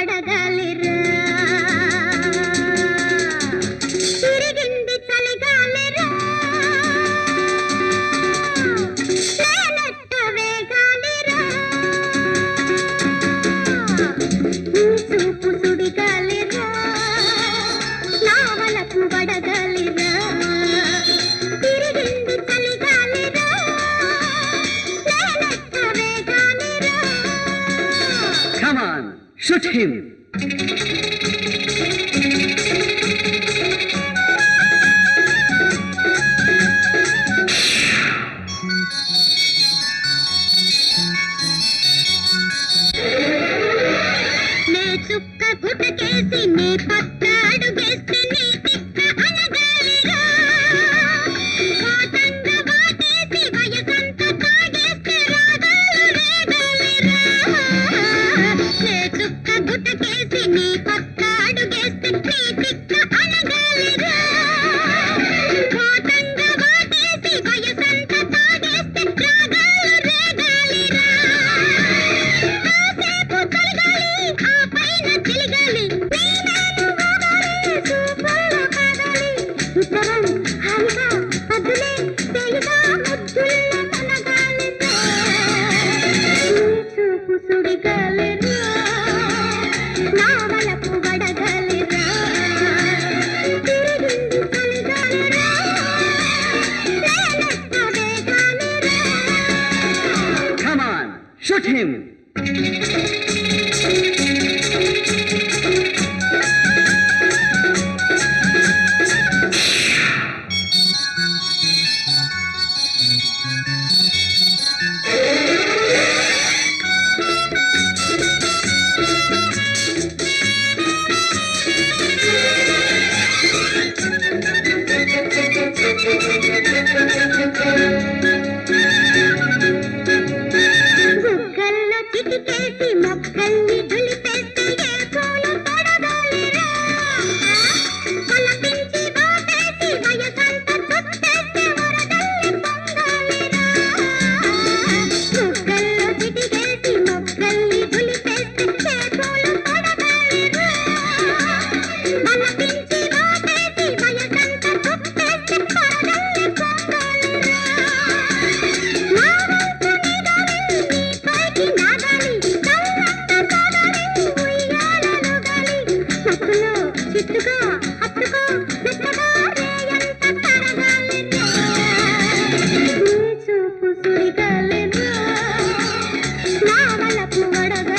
వలపు వడగాలిరా తిరిగింది చలిగాలిరా. నేనెట్ట వేగాలిరా. shoot him. मैं सुख घुट के सीने पत्ता डूबे కాగాలి ఇద్దరం హాయిగా అద్దులే తేలిగా ముద్దుల్లో మునగాలి చూపు సుడిగాలిరా నా వలపు వడగాలిరా తిరిగింది చలిగాలిరా నేనెట్ట వేగాలిరా Come on, shoot him. చూపు సుడితలెను నా వలపు వడగ